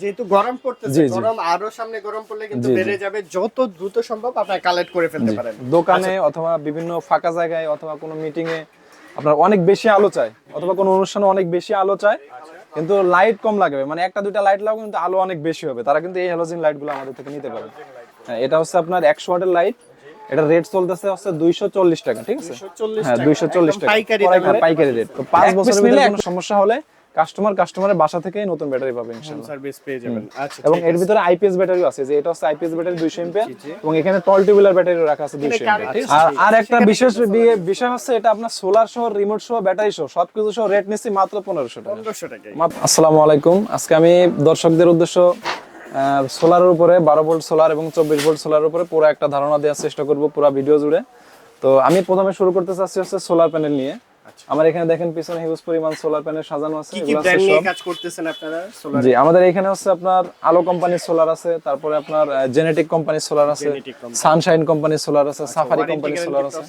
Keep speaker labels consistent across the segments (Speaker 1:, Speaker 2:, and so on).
Speaker 1: যেহেতু গরম পড়তেছে। গরম আরও সামনে গরম পড়লে কিন্তু। বেড়ে যাবে যত দ্রুত সম্ভব আপনারা কালেক্ট করে ফেলতে পারেন।
Speaker 2: দোকানে অথবা বিভিন্ন ফাঁকা জায়গায় অথবা কোনো মিটিং এ আপনার অনেক বেশি আলো চাই অথবা কোনো অনুষ্ঠানে অনেক বেশি আলো চায় কিন্তু লাইট কম লাগবে। মানে একটা দুইটা লাইট লাগবে কিন্তু আলো অনেক বেশি হবে। তারা কিন্তু এই হ্যালোজিন লাইটগুলো আমাদের থেকে নিতে পারে হ্যাঁ এটা হচ্ছে আপনার একশো ওয়াটের লাইট এটা রেট চলতেছে হচ্ছে দুইশো চল্লিশ টাকা ঠিক আছে? হ্যাঁ দুইশো চল্লিশ টাকা।
Speaker 1: পাইকারি
Speaker 2: রেট তো পাঁচ
Speaker 1: নিলে
Speaker 2: কোনো সমস্যা হলে কাস্টমার কাস্টমারের বাসা থেকেই নতুন ব্যাটারি পাবে ইনশাল্লাহ
Speaker 1: সার্ভিস পেয়ে যাবেন। আচ্ছা
Speaker 2: এবং এর ভিতরে আইপিএস ব্যাটারিও আছে যে এটা হচ্ছে আইপিএস ব্যাটারি দুইশো এম্পিয়ার এবং এখানে টল টিউবুলার ব্যাটারিও রাখা আছে দুইশো
Speaker 1: কারেন্ট
Speaker 2: আর আর একটা বিশেষ বিষয় হচ্ছে এটা আপনার সোলার সহ রিমোট সহ ব্যাটারি সহ সবকিছু সহ রেট নিচ্ছি মাত্র পনেরোশো টাকা।
Speaker 1: 1500 টাকায়।
Speaker 2: মাত- আসসালামু আলাইকুম। আজকে আমি দর্শকদের উদ্দেশ্য সোলারের উপরে বারো ভোল্ট সোলার এবং চব্বিশ ভোল্ট সোলারের উপরে পুরো একটা ধারণা দেওয়ার চেষ্টা করব পুরো ভিডিও জুড়ে। তো আমি প্রথমে শুরু করতে চাচ্ছি হচ্ছে সোলার প্যানেল নিয়ে। আমার এখানে দেখেন পিছনে হিউজ পরিমাণ সোলার প্যানেল সাজানো আছে
Speaker 1: কি কি ব্র্যান্ড নিয়ে কাজ করতেছেন আপনারা সোলার
Speaker 2: জি আমাদের এখানে হচ্ছে আপনার আলো কোম্পানির সোলার আছে তারপরে আপনার জেনেটিক কোম্পানির সোলার আছে সানশাইন কোম্পানির সোলার আছে সাফারি কোম্পানির সোলার আছে।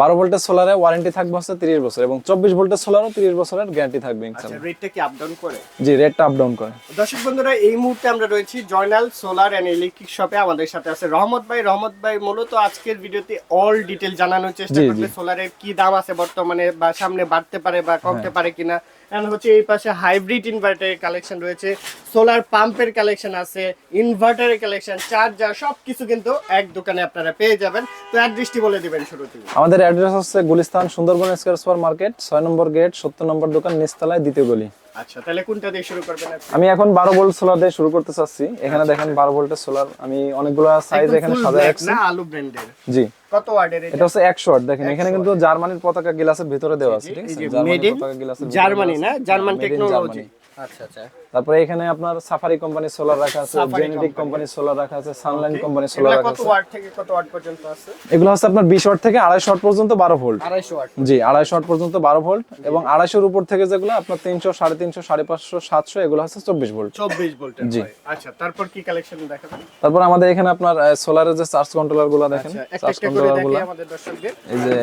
Speaker 2: বারো ভোল্টের সোলারে ওয়ারেন্টি থাকবে হচ্ছে তিরিশ বছর এবং চব্বিশ ভোল্টের সোলারও তিরিশ বছরের গ্যারান্টি থাকবে ইনশাল্লাহ।
Speaker 1: রেটটা কি আপ ডাউন করে?
Speaker 2: জি রেটটা আপ ডাউন করে।
Speaker 1: দর্শক বন্ধুরা এই মুহূর্তে আমরা রয়েছি জয়নাল সোলার এন্ড ইলেকট্রিক শপে আমাদের সাথে আছে রহমত ভাই। রহমত ভাই মূলত আজকের ভিডিওতে অল ডিটেল জানানোর চেষ্টা করবে সোলারের কি দাম আছে বর্তমানে বা সামনে বাড়তে পারে বা কমতে
Speaker 2: হ্যাঁ।
Speaker 1: পারে কিনা। এন্ড হচ্ছে এই পাশে হাইব্রিড ইনভার্টারের কালেকশন রয়েছে। সোলার পাম্পের কালেকশন আছে ইনভার্টারের কালেকশন চার্জার সবকিছু কিন্তু এক দোকানে আপনারা পেয়ে যাবেন। তো অ্যাড্রেসটি বলে দিবেন শুরুতে
Speaker 2: আমাদের অ্যাড্রেস হচ্ছে Gulistan Sundarban square super market ছয় নম্বর গেট সত্তর নম্বর দোকান নিস্তলায় দ্বিতীয় গলি।
Speaker 1: আচ্ছা তাহলে কোনটা দিয়ে শুরু করবেন
Speaker 2: আমি এখন বারো ভোল্ট সোলার দিয়ে শুরু করতে চাচ্ছি। এখানে দেখেন বারো ভোল্টের সোলার আমি অনেকগুলো সাইজ এখানে
Speaker 1: সাজা
Speaker 2: রাখছি।
Speaker 1: না আলু ব্র্যান্ডের
Speaker 2: জি।
Speaker 1: কত ওয়াটের
Speaker 2: এটা? হচ্ছে একশো ওয়াট। দেখেন এখানে কিন্তু জার্মানির পতাকা গ্লাসের ভিতরে দেওয়া আছে ঠিক আছে? জার্মানির পতাকা গ্লাসের
Speaker 1: জার্মানি না? জার্মান
Speaker 2: হ্যাঁ,
Speaker 1: টেকনোলজি। আচ্ছা আচ্ছা।
Speaker 2: তারপরে এখানে আপনার সাফারি কোম্পানির সোলার রাখা আছে জেনেটিক। কোম্পানির সোলার রাখা আছে সানলাইন কোম্পানির সোলার রাখা
Speaker 1: কত ওয়াট থেকে কত ওয়াট পর্যন্ত আছে?
Speaker 2: এগুলো হচ্ছে আপনার বিশ ওয়াট থেকে আড়াইশো ওয়াট পর্যন্ত বারো ভোল্ট
Speaker 1: আড়াইশো ওয়াট
Speaker 2: জি আড়াইশো ওয়াট পর্যন্ত বারো ভোল্ট এবং আড়াইশোর উপর থেকে যেগুলো আপনার তিনশো সাড়ে তিনশো সাড়ে পাঁচশো সাতশো এগুলো হচ্ছে চব্বিশ ভোল্ট
Speaker 1: চব্বিশ ভোল্টের
Speaker 2: জি।
Speaker 1: আচ্ছা তারপর কি কালেকশন দেখাবেন?
Speaker 2: তারপর আমাদের এখানে আপনার সোলারের যে চার্জ কন্ট্রোলারগুলো দেখেন চার্জ কন্ট্রোলারগুলো।
Speaker 1: আমাদের দর্শকদের।
Speaker 2: এই যে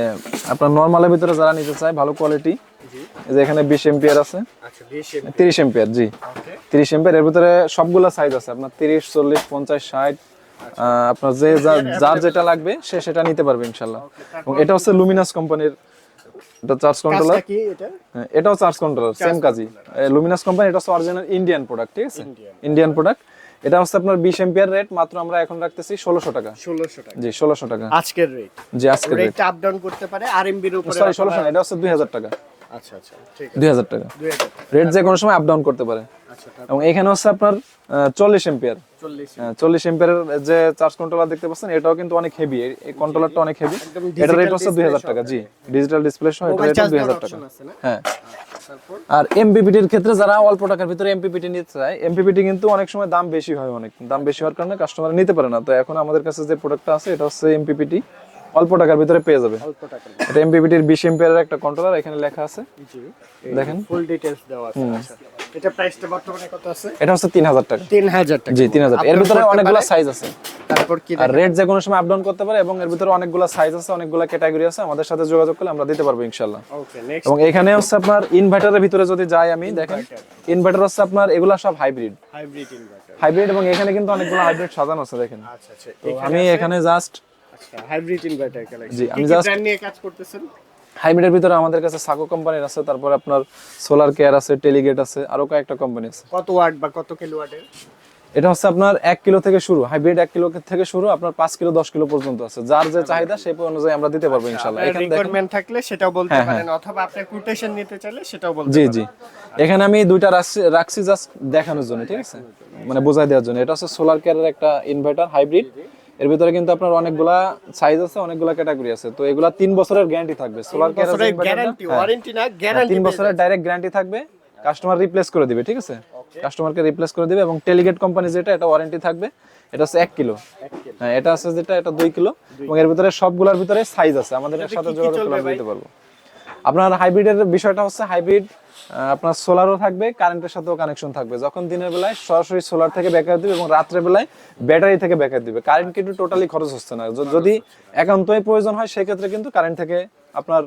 Speaker 2: আপনার নর্মালের ভিতরে যারা নিতে চায় ভালো কোয়ালিটি যে এখানে বিশ এম্পিয়ার আছে।
Speaker 1: আচ্ছা বিশ
Speaker 2: তিরিশ এম্পিয়ার জি।
Speaker 1: ওকে।
Speaker 2: তিরিশ এম্পিয়ার এর ভিতরে সবগুলা সাইজ আছে। আপনার তিরিশ চল্লিশ পঞ্চাশ ষাট আপনার যে যার যেটা লাগবে সে সেটা নিতে পারবে ইনশাল্লাহ। এবং এটা হচ্ছে লুমিনাস কোম্পানির এটা চার্জ কন্ট্রোলার
Speaker 1: কি এটা?
Speaker 2: এটাও চার্জ কন্ট্রোলার সেম কাজই। লুমিনাস কোম্পানি এটা হচ্ছে অরিজিনাল ইন্ডিয়ান প্রোডাক্ট ঠিক আছে? ইন্ডিয়ান প্রোডাক্ট এটা হচ্ছে আপনার বিশ এম্পিয়ার রেট মাত্র আমরা এখন রাখতেছি ষোলোশো টাকা।
Speaker 1: ষোলোশো টাকা।
Speaker 2: জি ষোলোশো টাকা।
Speaker 1: আজকের রেট
Speaker 2: জি আজকের রেট
Speaker 1: আপ ডাউন করতে পারে আর এমবির উপরে
Speaker 2: সরি ষোলোশো না এটা হচ্ছে দুই হাজার টাকা।
Speaker 1: আচ্ছা আচ্ছা ঠিক আছে।
Speaker 2: টাকা। রেট যে কোনো সময় আপ ডাউন করতে পারে।
Speaker 1: আচ্ছা
Speaker 2: এবং এখানে হচ্ছে আপনার এম্পিয়ারের যে চার্জ কন্ট্রোলার দেখতে পাচ্ছেন এটাও কিন্তু অনেক হেভি এই কন্ট্রোলারটা অনেক হেভি এটা রেট হচ্ছে দুই হাজার
Speaker 1: display
Speaker 2: টাকা জি ডিজিটাল ডিসপ্লে সহ এটা রেট
Speaker 1: চার্জ
Speaker 2: দুই
Speaker 1: দেওয়ার
Speaker 2: হাজার টাকা। হ্যাঁ।
Speaker 1: তারপর?
Speaker 2: আর এমপিপিটির ক্ষেত্রে যারা অল্প টাকার ভিতরে এমপিপিটি নিতে চায় এমপিপিটি কিন্তু অনেক সময় দাম বেশি হয় অনেক। দাম বেশি হওয়ার কারণে কাস্টমার নিতে পারে না। তো এখন আমাদের কাছে যে প্রোডাক্টটা আছে এটা হচ্ছে এমপিপিটি অল্প টাকার ভিতরে পেয়ে যাবে।
Speaker 1: অল্প টাকা
Speaker 2: এটা এমপিপিটির বিশ এম্পিয়ারের একটা কন্ট্রোলার এখানে লেখা আছে।
Speaker 1: জি।
Speaker 2: দেখেন।
Speaker 1: ফুল ডিটেইলস দেওয়া আছে। আচ্ছা। এটা প্রাইসটা বর্তমানে কত আছে?
Speaker 2: এটা হচ্ছে তিন হাজার টাকা।
Speaker 1: তিন হাজার টাকা।
Speaker 2: জি তিন হাজার এর ভিতরে অনেকগুলো সাইজ আছে।
Speaker 1: তারপর কি
Speaker 2: আর রেট যে কোনো সময় আপ ডাউন করতে পারে এবং এর ভিতরে অনেকগুলো সাইজ আছে অনেকগুলো ক্যাটাগরি আছে আমাদের সাথে যোগাযোগ করলে আমরা দিতে পারব ইনশাল্লাহ
Speaker 1: ওকে নেক্সট
Speaker 2: এবং এখানে হচ্ছে আপনার ইনভার্টারের ভিতরে যদি যাই আমি দেখেন ইনভার্টার হচ্ছে আপনার এগুলা সব হাইব্রিড
Speaker 1: হাইব্রিড ইনভার্টার
Speaker 2: হাইব্রিড এবং এখানে কিন্তু অনেকগুলো হাইব্রিড সাজানো আছে দেখেন।
Speaker 1: আচ্ছা আচ্ছা।
Speaker 2: আমি এখানে জাস্ট
Speaker 1: আচ্ছা হাইব্রিড ইনভার্টার কালেকশন
Speaker 2: জি, আমি
Speaker 1: কি নিয়ে কাজ করতেছেন?
Speaker 2: হাইব্রিডের ভিতরে আমাদের কাছে সাকো কোম্পানির আছে তারপরে আপনার সোলার কেয়ার আছে টেলিগেট আছে আরও কয়েকটা কোম্পানি আছে।
Speaker 1: কত ওয়াট বা কত কিলো ওয়াটের
Speaker 2: এটা হচ্ছে আপনার এক কিলো থেকে শুরু হাইব্রিড এক কিলো থেকে শুরু আপনার পাঁচ কিলো দশ কিলো পর্যন্ত আছে। যার যে চাহিদা সেই অনুযায়ী আমরা দিতে পারব ইনশাল্লাহ এখানে
Speaker 1: রিকোয়ারমেন্ট থাকলে সেটাও বলতে
Speaker 2: হ্যাঁ,
Speaker 1: পারেন অথবা আপনি কোটেশন নিতে চাইলে সেটাও বলতে
Speaker 2: জি জি। এখানে আমি দুইটা রাখছি রাখছি জাস্ট দেখানোর জন্য ঠিক আছে? মানে বোঝাই দেওয়ার জন্য। এটা হচ্ছে সোলার কেয়ারের একটা ইনভার্টার হাইব্রিড এর ভিতরে কিন্তু আপনার অনেকগুলা সাইজ আছে অনেকগুলা ক্যাটাগরি আছে। তো এগুলা তিন বছরের গ্যারান্টি থাকবে। সোলার
Speaker 1: গ্যারান্টি ওয়ারেন্টি না গ্যারান্টি
Speaker 2: তিন বছরের ডাইরেক্ট গ্যারান্টি থাকবে। কাস্টমার রিপ্লেস করে দিবে ঠিক আছে? কাস্টমারকে রিপ্লেস করে দিবে এবং টেলিগেট কোম্পানি যেটা এটা ওয়ারেন্টি থাকবে। এটা হচ্ছে এক কিলো। হ্যাঁ এটা আছে যেটা এটা দুই কিলো। এবং এর ভিতরে সবগুলোর ভিতরে সাইজ আছে। আমাদের সাথে যোগাযোগ করে দিতে পারব। আপনার হাইব্রিডের বিষয়টা হচ্ছে হাইব্রিড আপনার সোলারও থাকবে কারেন্টের সাথেও কানেকশন থাকবে। যখন দিনের বেলায় সরাসরি সোলার থেকে ব্যাকআপ দিবে এবং রাত্রে বেলায় ব্যাটারি থেকে ব্যাকআপ দিবে। কারেন্ট কিন্তু টোটালি খরচ হচ্ছে না। যদি একান্তই প্রয়োজন হয়, সেক্ষেত্রে কিন্তু কারেন্ট থেকে আপনার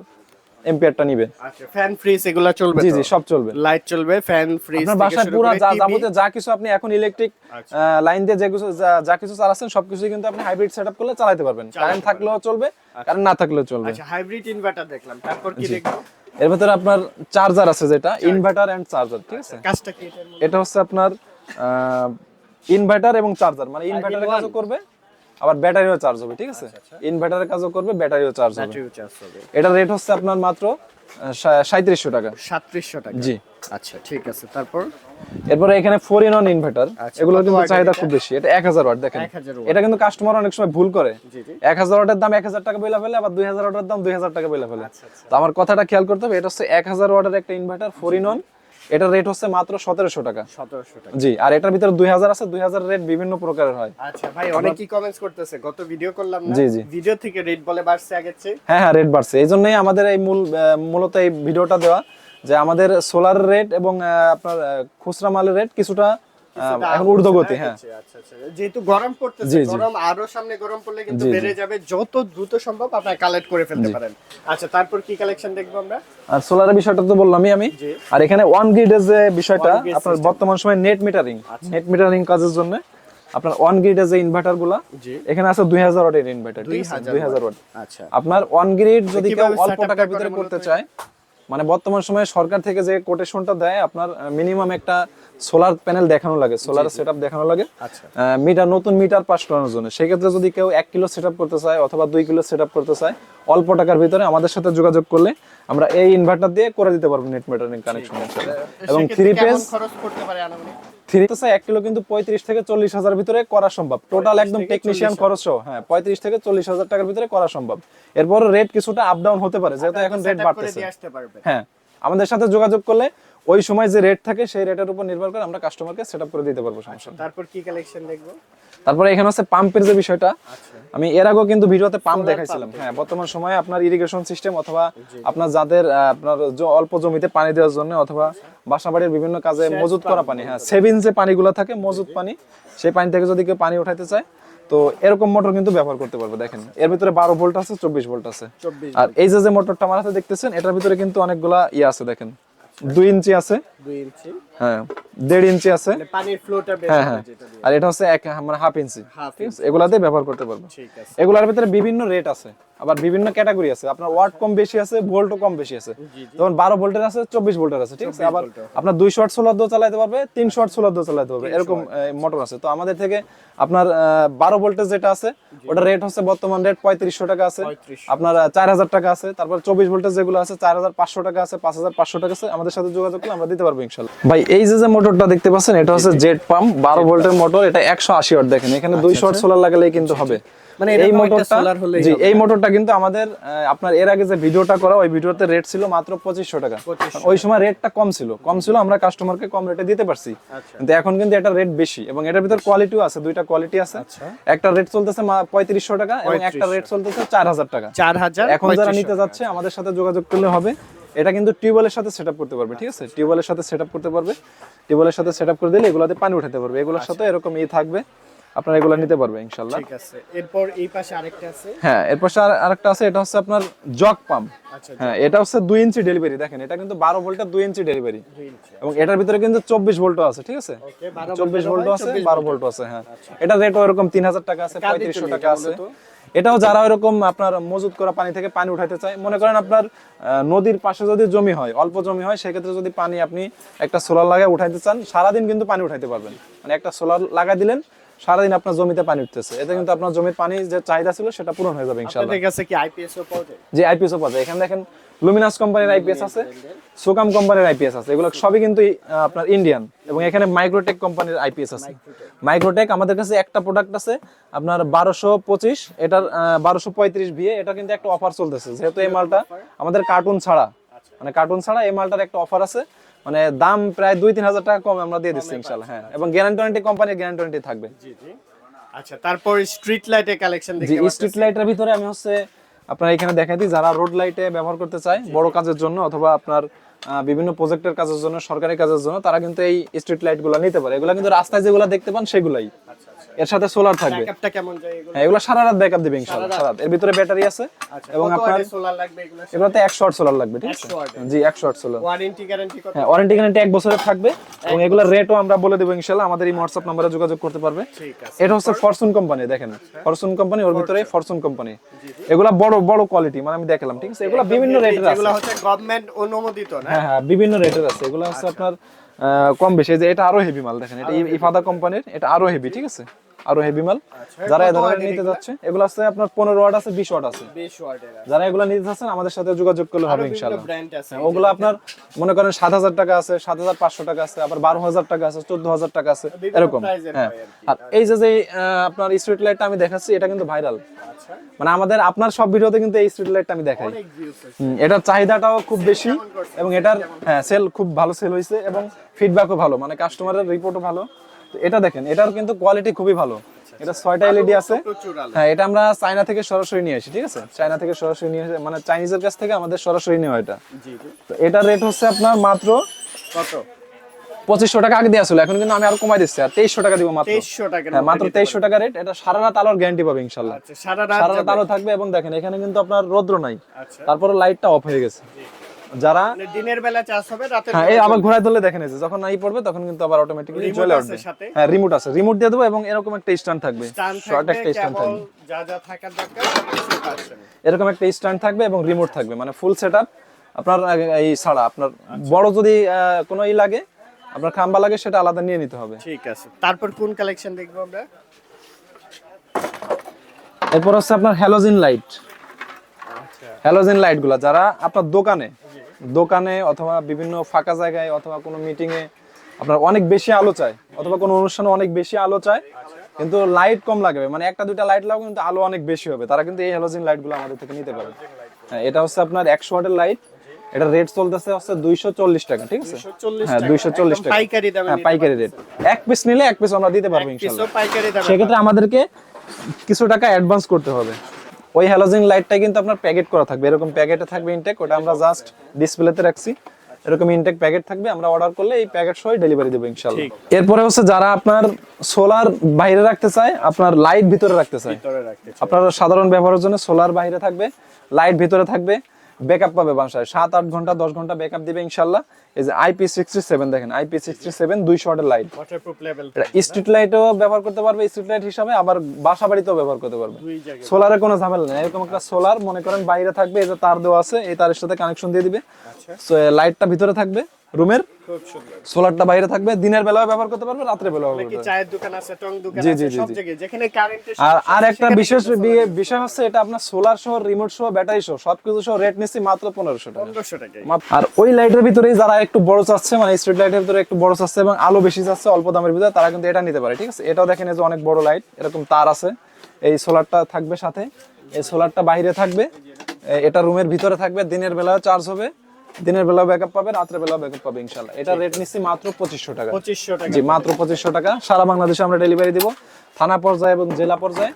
Speaker 2: এম্পিয়ারটা নিবে।
Speaker 1: আচ্ছা ফ্যান ফ্রিজ এগুলো চলবে
Speaker 2: জি জি সব চলবে।
Speaker 1: লাইট চলবে ফ্যান ফ্রিজ
Speaker 2: আপনার বাসায় পুরো যা যাবতীয় যা কিছু আপনি এখন ইলেকট্রিক
Speaker 1: আচ্ছা।
Speaker 2: লাইন দিয়ে যে কিছু যা- যা কিছু চালাচ্ছেন সবকিছু কিন্তু আপনি হাইব্রিড সেটআপ করলে চালাতে পারবেন। কারেন্ট থাকলেও চলবে কারেন্ট না থাকলেও চলবে।
Speaker 1: আচ্ছা হাইব্রিড ইনভার্টার দেখলাম। তারপর কি দেখব?
Speaker 2: এর ভিতরে আপনার চার্জার আছে যেটা ইনভার্টার এন্ড চার্জার ঠিক আছে?
Speaker 1: কাজটা কি
Speaker 2: এটা হচ্ছে আপনার ইনভার্টার এবং চার্জার মানে ইনভার্টারের কাজও করবে। আবার ব্যাটারিও চার্জ হবে ঠিক আছে?
Speaker 1: আচ্ছা,
Speaker 2: ইনভার্টারের কাজও করবে ব্যাটারিও চার্জ হবে। এটার রেট হচ্ছে আপনার মাত্র সাঁত্রিশশো টাকা।
Speaker 1: সাতত্রিশশো টাকা।
Speaker 2: জি।
Speaker 1: আচ্ছা ঠিক আছে। তারপর?
Speaker 2: এরপরে এখানে ফোর ইন অন ইনভার্টার
Speaker 1: আচ্ছা,
Speaker 2: এগুলো কিন্তু চাহিদা খুব বেশি। এটা এক হাজার ওয়াট দেখেন।
Speaker 1: 1000 ওয়াট।
Speaker 2: এটা কিন্তু কাস্টমার অনেক সময় ভুল করে।
Speaker 1: জি জি।
Speaker 2: এক হাজার ওয়াটের দাম এক হাজার টাকা বইলা ফেলে আবার দুই হাজার ওয়াটের দাম দুই হাজার টাকা বইলা ফেলে।
Speaker 1: আচ্ছা,
Speaker 2: তো আমার কথাটা খেয়াল করতে হবে এটা হচ্ছে এক হাজার ওয়াটের একটা ইনভার্টার ফোর ইন অন এটার রেট হচ্ছে মাত্র সতেরোশো টাকা।
Speaker 1: সতেরোশো টাকা।
Speaker 2: জি আর এটার ভিতরে দুই হাজার আছে দুই হাজার রেট বিভিন্ন প্রকারের হয়।
Speaker 1: আচ্ছা ভাই অনেকেই কমেন্টস করতেছে গত ভিডিও করলাম না?
Speaker 2: জি, জি।
Speaker 1: ভিডিও থেকে রেট বলে বাড়ছে আগের চেয়ে?
Speaker 2: হ্যাঁ হ্যাঁ রেট বাড়ছে। এই জন্যই আমাদের এই মূল মূলত এই ভিডিওটা দেওয়া যে আমাদের সোলার রেট এবং আপনার খুচরা মালের রেট কিছুটা ঊর্ধ্বগতি হ্যাঁ।
Speaker 1: যেহেতু গরম পড়তেছে। গরম আরও সামনে গরম পড়লে কিন্তু
Speaker 2: জি, জি।
Speaker 1: বেড়ে যাবে যত দ্রুত সম্ভব আপনারা কালেক্ট করে ফেলতে পারেন। আচ্ছা তারপর কি কালেকশন দেখব আমরা?
Speaker 2: আর সোলারের বিষয়টা তো বললামই আমি। আর এখানে ওয়ান গ্রিডের যে বিষয়টা আপনার বর্তমান সময় নেট মিটারিং নেট মিটারিং কাজের জন্য আপনার ওয়ান গ্রিডের যে
Speaker 1: ইনভার্টারগুলা
Speaker 2: এখানে আছে দুই হাজার ওয়াটের ইনভার্টার ঠিক আছে?
Speaker 1: 2000
Speaker 2: দুই হাজার ওয়াট।
Speaker 1: আচ্ছা।
Speaker 2: আপনার ওয়ান গ্রিড যদি কেউ অল্প টাকার ভিতরে করতে? চায় মানে বর্তমান সময়ে সরকার থেকে যে কোটেশনটা দেয় আপনার মিনিমাম একটা সোলার প্যানেল দেখানো লাগে সোলার সেট দেখানো লাগে।
Speaker 1: আচ্ছা।
Speaker 2: মিটার নতুন মিটার পাস করানোর জন্য। সেক্ষেত্রে যদি কেউ এক কিলো সেট করতে চায় অথবা দুই কিলো সেট করতে চায় অল্প টাকার ভিতরে আমাদের সাথে যোগাযোগ করলে আমরা এই ইনভার্টার দিয়ে করে দিতে পারব নেট মিটারিং কানেকশন এবং থ্রি
Speaker 1: ফেজ
Speaker 2: পেজ
Speaker 1: খরচ করতে পারে
Speaker 2: থ্রি এক কিলো কিন্তু পঁয়ত্রিশ থেকে চল্লিশ হাজার ভিতরে করা সম্ভব। টোটাল একদম টেকনিশিয়ান খরচ হ্যাঁ পঁয়ত্রিশ থেকে চল্লিশ হাজার টাকার ভিতরে করা সম্ভব। এরপর রেট কিছুটা আপ ডাউন হতে পারে যেহেতু এখন রেট বাড়তেছে। হ্যাঁ আমাদের সাথে যোগাযোগ করলে ওই সময় যে রেট থাকে সেই রেটের উপর নির্ভর করে আমরা কাস্টমারকে সেট আপ করে দিতে পারব সমস্যা
Speaker 1: তারপর কি কালেকশন দেখব?
Speaker 2: তারপরে এখানে হচ্ছে পাম্পের যে বিষয়টা
Speaker 1: আচ্ছা।
Speaker 2: আমি এর আগেও কিন্তু ভিডিওতে পাম্প দেখাইছিলাম। হ্যাঁ বর্তমান সময়ে আপনার ইরিগেশন সিস্টেম অথবা আপনার যাদের আপনার অল্প জমিতে পানি দেওয়ার জন্য অথবা বাসা বাড়ির বিভিন্ন কাজে মজুত করা পানি হ্যাঁ সেভিং যে পানিগুলো থাকে মজুত পানি সেই পানি থেকে যদি কেউ পানি উঠাইতে চায় তো এরকম মোটর কিন্তু ব্যবহার করতে পারবে দেখেন। এর ভিতরে বারো ভোল্ট আছে চব্বিশ ভোল্ট আছে। আর এই যে যে মোটরটা আমার হাতে দেখতেছেন এটার ভিতরে কিন্তু অনেকগুলা ইয়ে আছে দেখেন। দুই ইঞ্চি আছে।
Speaker 1: দুই ইঞ্চি।
Speaker 2: হ্যাঁ দেড় ইঞ্চি আছে।
Speaker 1: মানে পানির ফ্লোটা
Speaker 2: হ্যাঁ হ্যাঁ। আর এটা হচ্ছে এক মানে হাফ ইঞ্চি এগুলাতে ব্যবহার করতে পারব। এগুলার ভিতরে বিভিন্ন রেট আছে। আবার বিভিন্ন ক্যাটাগরি আছে। আপনার ওয়াট কম বেশি আছে ভোল্টও কম বেশি আছে। যেমন বারো ভোল্টের আছে চব্বিশ ভোল্টের আছে ঠিক আছে? আবার আপনার দুইশো ওয়াট সোলার দিয়ে চালাতে পারবে তিনশো ওয়াট সোলার দিয়ে চালাতে পারবে এরকম মোটর আছে। তো আমাদের থেকে আপনার বারো ভোল্টের যেটা আছে ওটা রেট হচ্ছে বর্তমান রেট পঁয়ত্রিশশো টাকা আছে। আপনার চার হাজার টাকা আছে। তারপর চব্বিশ ভোল্টের যেগুলো আছে চার হাজার পাঁচশো টাকা আছে পাঁচ হাজার পাঁচশো টাকা আছে। আমাদের সাথে যোগাযোগ করলে আমরা দিতে পারব ইনশাল্লাহ। ভাই এই যে যে মোটরটা দেখতে পাচ্ছেন এটা হচ্ছে জেট পাম্প বারো ভোল্টের মোটর এটা একশো আশি ওয়াট দেখেন। এখানে দুইশো ওয়াট সোলার লাগালেই কিন্তু হবে।
Speaker 1: মানে
Speaker 2: এই মোটরটা জি এই মোটরটা কিন্তু আমাদের আপনার এর আগে যে ভিডিওটা করা ওই ভিডিওতে রেট ছিল মাত্র পঁচিশশো টাকা। ওই সময় রেটটা কম ছিল। কম ছিল আমরা কাস্টমারকে কম রেটে দিতে পারছি।
Speaker 1: আচ্ছা।
Speaker 2: কিন্তু এখন কিন্তু এটা রেট বেশি এবং এটার ভিতর কোয়ালিটিও আছে দুইটা কোয়ালিটি আছে।
Speaker 1: আচ্ছা।
Speaker 2: একটা রেট চলতেছে পঁয়ত্রিশশো টাকা এবং একটা রেট চলতেছে চার হাজার টাকা।
Speaker 1: চার হাজার
Speaker 2: এখন যারা নিতে যাচ্ছে আমাদের সাথে যোগাযোগ করলে হবে। এটা কিন্তু টিউবওয়েলের সাথে সেটআপ করতে পারবে ঠিক আছে? টিউবওয়েলের সাথে সেটআপ করতে পারবে। টিউবওয়েলের সাথে সেটআপ করে দিলে এগুলাতে পানি উঠাতে পারবে। এগুলোর সাথে এরকম ই থাকবে। আপনারা এগুলো নিতে পারবে ইনশাল্লাহ
Speaker 1: ঠিক আছে। এরপর এই পাশে আরেকটা আছে।
Speaker 2: হ্যাঁ এরপর আর আরেকটা আছে এটা হচ্ছে আপনার জগ পাম্প।
Speaker 1: আচ্ছা
Speaker 2: হ্যাঁ এটা হচ্ছে দুই ইঞ্চি ডেলিভারি দেখেন এটা কিন্তু বারো ভোল্টের দুই ইঞ্চি ডেলিভারি এবং এটার ভিতরে কিন্তু চব্বিশ ভোল্টও আছে ঠিক আছে?
Speaker 1: ওকে বারো
Speaker 2: চব্বিশ ভোল্টও আছে বারো ভোল্টও আছে হ্যাঁ।
Speaker 1: আচ্ছা।
Speaker 2: এটা রেটও এরকম তিন হাজার টাকা আছে পঁয়ত্রিশশো
Speaker 1: তুমি
Speaker 2: টাকা আছে। এটাও যারা এরকম আপনার মজুত করা পানি থেকে পানি উঠাইতে চায় মনে করেন আপনার নদীর পাশে যদি জমি হয় অল্প জমি হয় সেক্ষেত্রে যদি পানি আপনি একটা সোলার লাগায় উঠাইতে চান সারাদিন কিন্তু পানি উঠাইতে পারবেন। মানে একটা সোলার লাগাই দিলেন সারাদিন আপনার জমিতে পানি উঠতেছে। এতে কিন্তু আপনার জমির পানি যে চাহিদা ছিল সেটা পূরণ হয়ে যাবে ইনশাল্লাহ
Speaker 1: আপনাদের কাছে কি আইপিএস ও পাওয়া যায়?
Speaker 2: যে আইপিএস পাবে এখানে দেখেন লুমিনাস কোম্পানির আইপিএস আছে সোকাম কোম্পানির আইপিএস আছে। এগুলো সবই কিন্তু আপনার ইন্ডিয়ান এবং এখানে মাইক্রোটেক কোম্পানির আইপিএস আছে। মাইক্রোটেক আমাদের কাছে একটা প্রোডাক্ট আছে আপনার বারোশো পঁচিশ। এটার বারোশো পঁয়ত্রিশ ভিএ এটা কিন্তু একটা অফার চলতেছে। যেহেতু এই মালটা আমাদের কার্টুন ছাড়া। মানে কার্টুন ছাড়া এই মালটার একটা অফার আছে। মানে দাম প্রায় দুই তিন হাজার টাকা কম আমরা দিয়ে দিচ্ছি ইনশাল্লাহ হ্যাঁ। এবং গ্যারান্টি ওয়ারেন্টি কোম্পানির গ্যারান্টি ওয়ারেন্টি থাকবে।
Speaker 1: জি জি। আচ্ছা তারপর স্ট্রিট লাইটের কালেকশন
Speaker 2: জি স্ট্রিট লাইটের ভিতরে আমি হচ্ছে আপনার এখানে দেখাই দিই যারা রোড লাইটে ব্যবহার করতে চায় বড় কাজের জন্য অথবা আপনার বিভিন্ন প্রজেক্টের কাজের জন্য সরকারি কাজের জন্য তারা কিন্তু এই স্ট্রিট লাইটগুলো নিতে পারে। এগুলো কিন্তু রাস্তায় যেগুলো দেখতে পান সেগুলাই। এর সাথে সোলার থাকবে।
Speaker 1: ব্যাকআপটা কেমন যায় এগুলো?
Speaker 2: হ্যাঁ এগুলো সারা রাত ব্যাকআপ দিবে ইনশাআল্লাহ
Speaker 1: সারা
Speaker 2: সারা রাত। এর ভিতরে ব্যাটারি আছে
Speaker 1: আচ্ছা
Speaker 2: এবং আপনার
Speaker 1: সোলার লাগবে এগুলো?
Speaker 2: এগুলোতে একশো ওয়াট সোলার লাগবে ঠিক আছে? জি একশো ওয়াট সোলার
Speaker 1: ওয়ারেন্টি গ্যারান্টি কত?
Speaker 2: হ্যাঁ ওয়ারেন্টি গ্যারান্টি বছরের থাকবে এবং এগুলোর রেটও আমরা বলে দেবো ইনশাআল্লাহ। আমাদের এই হোয়াটসঅ্যাপ নাম্বারে যোগাযোগ করতে পারবে।
Speaker 1: ঠিক আছে।
Speaker 2: এটা হচ্ছে ফরচুন কোম্পানি দেখেন। ফরচুন কোম্পানি ওর ভিতরে ফরচুন কোম্পানি এগুলা বড় বড় কোয়ালিটি মানে আমি দেখালাম ঠিক আছে? এগুলা বিভিন্ন রেটের আছে।
Speaker 1: এগুলো হচ্ছে গভর্নমেন্ট অনুমোদিত না?
Speaker 2: হ্যাঁ হ্যাঁ বিভিন্ন রেটের আছে। এগুলো হচ্ছে আপনার কম বেশি। যে এটা আরও হেভি মাল দেখেন। এটা ইফাদা কোম্পানির এটা আরও হেভি ঠিক আছে? আরও হেভি মাল। যারা এ
Speaker 1: কত
Speaker 2: ধরনের নিতে যাচ্ছে এগুলো আছে আপনার পনেরো ওয়াট আছে বিশ ওয়াট আছে।
Speaker 1: 20 ওয়াটের আছে
Speaker 2: যারা এগুলো নিতে চাচ্ছেন আমাদের সাথে যোগাযোগ করলে হবে ইনশাআল্লাহ।
Speaker 1: ব্র্যান্ড আছে
Speaker 2: হ্যাঁ, ওগুলো আপনার মনে করেন সাত হাজার টাকা আছে সাত হাজার পাঁচশো টাকা আছে আবার বারো হাজার টাকা আছে চোদ্দ হাজার টাকা আছে এরকম। হ্যাঁ।
Speaker 1: আর
Speaker 2: এই যে যে আপনার স্ট্রিট লাইটটা আমি দেখাচ্ছি এটা কিন্তু ভাইরাল
Speaker 1: আচ্ছা।
Speaker 2: মানে আমাদের আপনার সব ভিডিওতে কিন্তু এই স্ট্রিট লাইটটা আমি দেখাই। এটার চাহিদাটাও খুব বেশি এবং এটার হ্যাঁ সেল খুব ভালো সেল হয়েছে এবং ফিডব্যাকও ভালো মানে কাস্টমারের রিপোর্টও ভালো। এটা দেখেন এটার কিন্তু কোয়ালিটি খুবই ভালো। এটা ছয়টা এলইডি আছে। হ্যাঁ এটা আমরা চায়না থেকে সরাসরি নিয়ে আসি ঠিক আছে? চায়না থেকে সরাসরি নিয়ে আসি মানে চাইনিজের কাছ থেকে আমাদের সরাসরি নেওয়া এটা। তো এটার রেট হচ্ছে আপনার মাত্র
Speaker 1: কত?
Speaker 2: পঁচিশশো টাকা আগে দেওয়া ছিল এখন কিন্তু আমি আরও কমাই দিচ্ছি আর তেইশশো টাকা দিব মাত্র।
Speaker 1: 2300 টাকার
Speaker 2: হ্যাঁ মাত্র তেইশশো টাকা রেট এটা সারা রাত আলোর গ্যারান্টি পাবে ইনশাল্লাহ।
Speaker 1: আচ্ছা সারা রাত।
Speaker 2: আলো থাকবে এবং দেখেন এখানে কিন্তু আপনার রৌদ্র নাই।
Speaker 1: আচ্ছা।
Speaker 2: তারপরে লাইটটা অফ হয়ে গেছে। যারা
Speaker 1: মানে দিনের বেলা চার্জ হবে রাতে
Speaker 2: হ্যাঁ এই আবার ঘোরায় ধরলে দেখেন যে যখন নাই পড়বে তখন কিন্তু আবার অটোমেটিক্যালি চলে আসবে হ্যাঁ রিমোট আছে। রিমোট দিয়ে দেবো এবং এরকম একটা স্ট্যান্ড থাকবে। শর্ট একটা স্ট্যান্ড থাকবে।
Speaker 1: যা যা থাকার দরকার
Speaker 2: এরকম একটা স্ট্যান্ড থাকবে এবং রিমোট থাকবে। মানে ফুল সেটআপ আপনার এই ছাড়া আপনার বড় যদি কোনো ই লাগে আপনার খাম্বা লাগে সেটা আলাদা নিয়ে নিতে হবে।
Speaker 1: ঠিক আছে। তারপর কোন কালেকশন দেখব আমরা?
Speaker 2: এরপর হচ্ছে আপনার হ্যালোজিন লাইট
Speaker 1: আচ্ছা।
Speaker 2: হ্যালোজিন লাইটগুলা যারা আপনার দোকানে দোকানে অথবা বিভিন্ন ফাঁকা জায়গায় অথবা কোনো মিটিং এ আপনার অনেক বেশি আলো চায় অথবা কোনো অনুষ্ঠানে অনেক বেশি আলো চায় কিন্তু লাইট কম লাগবে। মানে একটা দুইটা লাইট লাগবে কিন্তু আলো অনেক বেশি হবে। তারা কিন্তু এই হ্যালোজিন লাইটগুলো আমাদের থেকে নিতে পারে হ্যাঁ এটা হচ্ছে আপনার একশো ওয়াটের লাইট এটা রেট চলতেছে হচ্ছে দুইশো চল্লিশ টাকা ঠিক আছে?
Speaker 1: 240
Speaker 2: হ্যাঁ দুইশো চল্লিশ
Speaker 1: একদম
Speaker 2: টাকা
Speaker 1: পাইকারি দামে
Speaker 2: হ্যাঁ পাইকারি রেট এক পিস নিলে এক পিস আমরা দিতে পারব সেক্ষেত্রে আমাদেরকে কিছু টাকা অ্যাডভান্স করতে হবে। ওই হ্যালোজিন লাইটটা কিন্তু আপনার প্যাকেট করা থাকবে। এরকম প্যাকেটে থাকবে ইনটেক ওটা আমরা জাস্ট ডিসপ্লেতে রাখছি। এরকম ইনটেক প্যাকেট থাকবে আমরা অর্ডার করলে এই প্যাকেট সহ ডেলিভারি দেবো ইনশাল্লাহ এরপরে হচ্ছে যারা আপনার সোলার বাইরে রাখতে চায় আপনার লাইট ভিতরে রাখতে চায়।
Speaker 1: ভিতরে রাখতে চাই।
Speaker 2: আপনার সাধারণ ব্যবহারের জন্য সোলার বাইরে থাকবে লাইট ভিতরে থাকবে। ব্যাকআপ পাবে বাসায়। সাত আট ঘণ্টা দশ ঘণ্টা ব্যাকআপ দিবে ইনশাল্লাহ। এই যে আইপি সিক্সটি সেভেন দেখেন আইপি সিক্সটি সেভেন দুইশো ওয়াটের লাইট স্ট্রিট লাইটও ব্যবহার করতে পারবে স্ট্রিট লাইট হিসাবে আবার বাসা বাড়িতেও ব্যবহার করতে পারবে।
Speaker 1: দুই
Speaker 2: সোলারে কোনো ঝামেলা নেই। এরকম একটা সোলার মনে করেন বাইরে থাকবে এই যে তার দেওয়া আছে এই তারের সাথে কানেকশন দিয়ে দিবে।
Speaker 1: আচ্ছা।
Speaker 2: লাইটটা ভিতরে থাকবে। রুমের? সোলারটা বাইরে থাকবে দিনের বেলাও ব্যবহার করতে পারবে রাত্রে বেলাও পারবে।
Speaker 1: চায়ের দোকান আছে টং দোকান আছে সব জায়গায় যেখানে
Speaker 2: আর আর একটা বিশেষ বিষয় হচ্ছে এটা আপনার সোলার সহ রিমোট সহ ব্যাটারি সহ সবকিছু সহ রেট নিচ্ছি মাত্র পনেরোশো টাকা। আর ওই লাইটের ভিতরেই যারা একটু বড় চাচ্ছে মানে স্ট্রিট লাইটের ভিতরে একটু বড় চাচ্ছে এবং আলো বেশি চাচ্ছে অল্প দামের ভিতরে তারা কিন্তু এটা নিতে পারে ঠিক আছে? এটাও দেখেন যে অনেক বড় লাইট এরকম তার আছে। এই সোলারটা থাকবে সাথে। এই সোলারটা বাইরে থাকবে। এটা রুমের ভিতরে থাকবে দিনের বেলাও চার্জ হবে। দিনের বেলাও ব্যাকআপ পাবে রাত্রে বেলা ব্যাকআপ পাবে ইনশাল্লাহ এটা রেট নিচ্ছি মাত্র পঁচিশশো টাকা।
Speaker 1: পঁচিশশো টাকা।
Speaker 2: জি মাত্র পঁচিশশো টাকা। সারা বাংলাদেশে আমরা ডেলিভারি দিব। থানা পর্যায়ে এবং জেলা পর্যায়ে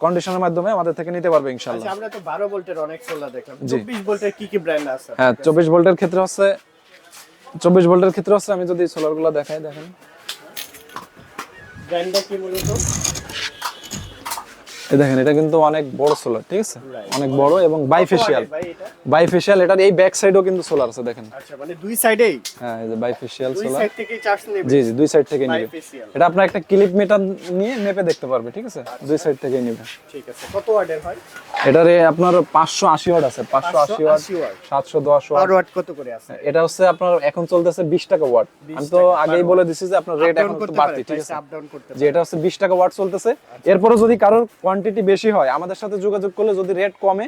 Speaker 2: কন্ডিশনের মাধ্যমে আমাদের থেকে নিতে পারবে ইনশাল্লাহ
Speaker 1: আচ্ছা আমরা তো বারো ভোল্টের অনেক সোলার দেখলাম। চব্বিশ ভোল্টের কি কি ব্র্যান্ড আছে
Speaker 2: হ্যাঁ চব্বিশ ভোল্টের ক্ষেত্রে হচ্ছে চব্বিশ ভোল্টের ক্ষেত্রে হচ্ছে আমি যদি সোলারগুলো দেখাই দেখেন।
Speaker 1: ব্র্যান্ডটা কি মূলত
Speaker 2: দেখেন এটা কিন্তু অনেক বড় সোলার ঠিক আছে? অনেক বড় এবং বাইফেশিয়াল বাইফেশিয়াল এটার এই ব্যাক সাইডেও কিন্তু সোলার আছে দেখেন।
Speaker 1: আচ্ছা মানে দুই সাইডেই
Speaker 2: হ্যাঁ এই যে বাইফেশিয়াল
Speaker 1: দুই সাইড থেকে চার্জ নেবে।
Speaker 2: জি জি দুই সাইড থেকে নিবে। এটা আপনার একটা ক্লিপ মিটার নিয়ে মেপে দেখতে পারবে ঠিক আছে? দুই সাইড থেকে নিবে।
Speaker 1: ঠিক আছে কত ওয়াটের হয়
Speaker 2: এটারে আপনার পাঁচশো আশি ওয়াট আছে পাঁচশো আশি ওয়াট
Speaker 1: 580 ওয়াট।
Speaker 2: সাতশো দশ ওয়াট।
Speaker 1: বারো ওয়াট কত করে আছে?
Speaker 2: এটা হচ্ছে আপনার এখন চলতেছে বিশ টাকা ওয়াট আমি তো আগেই বলে দিছি যে আপনার রেট এখন একটু বাড়তি ঠিক আছে?
Speaker 1: আপ ডাউন করতে
Speaker 2: যে এটা হচ্ছে বিশ টাকা ওয়াট চলতেছে। এরপরে যদি কারোর কোয়ান্টিটি বেশি হয় আমাদের সাথে যোগাযোগ করলে যদি রেট কমে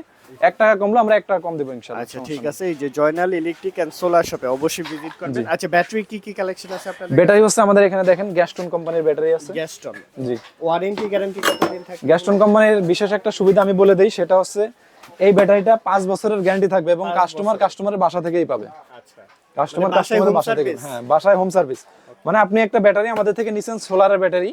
Speaker 2: এক টাকা কমলে আমরা এক টাকা কম দেবো ইনশাল্লাহ
Speaker 1: আচ্ছা ঠিক আছে এই যে জয়নাল ইলেকট্রিক এন্ড সোলার শপে অবশ্যই ভিজিট করবেন। আচ্ছা ব্যাটারি কি কি কালেকশন আছে আপনাদের
Speaker 2: ব্যাটারি হচ্ছে আমাদের এখানে দেখেন গ্যাস্টন কোম্পানির ব্যাটারি আছে।
Speaker 1: গ্যাস্টন
Speaker 2: জি।
Speaker 1: ওয়ারেন্টি গ্যারান্টি কতদিন থাকে
Speaker 2: গ্যাস্টন কোম্পানির বিশেষ একটা সুবিধা আমি বলে দেই সেটা হচ্ছে এই ব্যাটারিটা পাঁচ বছরের গ্যারান্টি থাকবে এবং কাস্টমার কাস্টমারের বাসা থেকেই পাবে।
Speaker 1: আচ্ছা।
Speaker 2: কাস্টমার
Speaker 1: মানে
Speaker 2: কাস্টমারের বাসা থেকে? হ্যাঁ বাসায় হোম সার্ভিস মানে আপনি একটা ব্যাটারি আমাদের থেকে নিছেন সোলারের ব্যাটারি।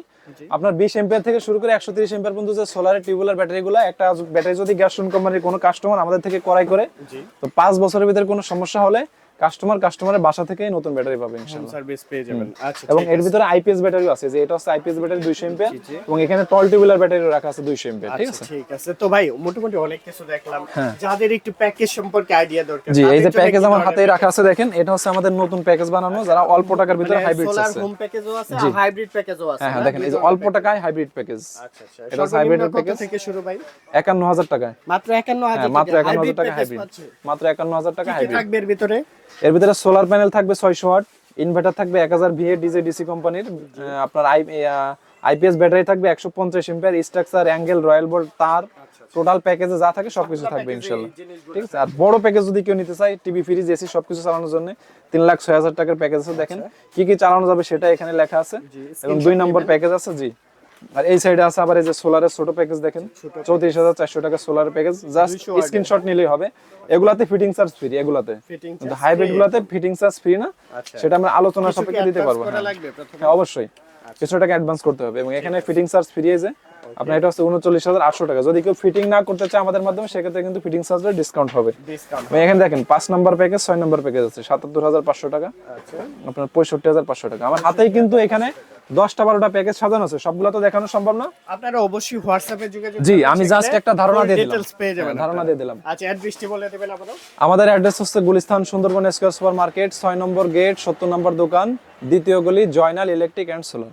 Speaker 2: আপনার বিশ এম্পিয়ার থেকে শুরু করে একশো তিরিশ এম্পিয়ার পর্যন্ত যে সোলারের টিউবুলার ব্যাটারিগুলো একটা ব্যাটারি যদি গ্যাস কোম্পানির কোনো কাস্টমার আমাদের থেকে ক্রয় করে
Speaker 1: জি।
Speaker 2: তো পাঁচ বছরের ভিতরে কোনো সমস্যা হলে কাস্টমার কাস্টমারের বাসা থেকেই নতুন ব্যাটারি পাবে ইনশাআল্লাহ
Speaker 1: সার্ভিস পেয়ে যাবেন। আচ্ছা
Speaker 2: এবং এর ভিতরে আইপিএস ব্যাটারিও আছে যে এটা হচ্ছে আইপিএস ব্যাটারি দুইশো এমপিয়ার
Speaker 1: জি, জি।
Speaker 2: এবং এখানে টল টিউবুলার ব্যাটারি রাখা আছে দুইশো এমপিয়ার ঠিক
Speaker 1: আচ্ছা
Speaker 2: আছে?
Speaker 1: ঠিক আছে। তো ভাই মোটামুটি অনেক কিছু দেখলাম।
Speaker 2: হ্যাঁ।
Speaker 1: যাদের একটু প্যাকেজ সম্পর্কে আইডিয়া দরকার
Speaker 2: জি এই যে প্যাকেজ আমার হাতেই রাখা আছে দেখেন এটা হচ্ছে আমাদের নতুন প্যাকেজ বানানো যারা অল্প টাকার ভিতরে হাইব্রিড আছে।
Speaker 1: সোলার হোম প্যাকেজও আছে আর হাইব্রিড প্যাকেজও আছে
Speaker 2: হ্যাঁ হ্যাঁ দেখেন এই যে অল্প টাকায় হাইব্রিড প্যাকেজ
Speaker 1: আচ্ছা আচ্ছা
Speaker 2: এটা
Speaker 1: কত
Speaker 2: package।
Speaker 1: থেকে শুরু ভাই?
Speaker 2: একান্ন হাজার টাকায়।
Speaker 1: মাত্র 51000
Speaker 2: হ্যাঁ মাত্র একান্ন হাজার টাকা হাইব্রিড মাত্র একান্ন হাজার টাকা
Speaker 1: কি কি
Speaker 2: হাইব্রিড
Speaker 1: থাকবে এর ভিতরে?
Speaker 2: এর ভিতরে সোলার প্যানেল থাকবে ছয়শো ওয়াট ইনভার্টার থাকবে এক হাজার ভিএ ডিজে ডিসি কোম্পানির আপনার আই আইপিএস ব্যাটারি থাকবে একশো পঞ্চাশ ampere structure angle royal bolt তার টোটাল প্যাকেজে যা থাকে সবকিছু থাকবে ইনশাল্লাহ। ঠিক আছে? আর বড় প্যাকেজ যদি কেউ নিতে চায় টিভি ফ্রিজ এসি সবকিছু চালানোর জন্য তিন লাখ ছয় হাজার টাকার প্যাকেজ আছে। দেখেন কি কি চালানো যাবে সেটা এখানে লেখা আছে। এবং দুই নম্বর প্যাকেজ আছে জি। আর এই সাইডে আছে আবার এই যে সোলারের ছোট প্যাকেজ দেখেন। চৌত্রিশ হাজার চারশো টাকা সোলার প্যাকেজ জাস্ট স্ক্রিনশট নিলেই হবে। এগুলাতে ফিটিং চার্জ ফ্রি এগুলাতে। কিন্তু হাইব্রিড গুলাতে ফিটিং চার্জ ফ্রি না।
Speaker 1: আচ্ছা।
Speaker 2: সেটা আমরা আলোচনা সাপেক্ষে দিতে পারব হ্যাঁ। হ্যাঁ অবশ্যই। কিছু টাকা অ্যাডভান্স করতে হবে এবং এখানে ফিটিং চার্জ ফ্রি আছে আপনার এটা হচ্ছে উনচল্লিশ হাজার আটশো টাকা। যদি কেউ ফিটিং না করতে চায় আমাদের মাধ্যমে সেক্ষেত্রে কিন্তু ফিটিং চার্জের ডিসকাউন্ট হবে। এখানে দেখেন পাঁচ নম্বর প্যাকেজ ছয় নম্বর প্যাকেজ আছে। সাতাত্তর হাজার পাঁচশো টাকা।
Speaker 1: আচ্ছা।
Speaker 2: আপনার পঁয়ষট্টি হাজার পাঁচশো টাকা। আমার হাতেই কিন্তু এখানে দশটা বারোটা প্যাকেজ সাজানো আছে সবগুলো তো দেখানো সম্ভব না।
Speaker 1: আপনারা অবশ্যই হোয়াটসঅ্যাপে যোগাযোগ
Speaker 2: জি আমি জাস্ট একটা ধারণা দিয়ে দিলাম।
Speaker 1: পেয়ে যাবেন
Speaker 2: হ্যাঁ, ধারণা দিয়ে দিলাম।
Speaker 1: আচ্ছা অ্যাড্রেসটি বলে দেবেন আপনারা।
Speaker 2: আমাদের অ্যাড্রেস হচ্ছে Gulistan Sundarban square super market ছয় নম্বর গেট সত্তর নম্বর দোকান দ্বিতীয় গলি জয়নাল ইলেকট্রিক অ্যান্ড সোলার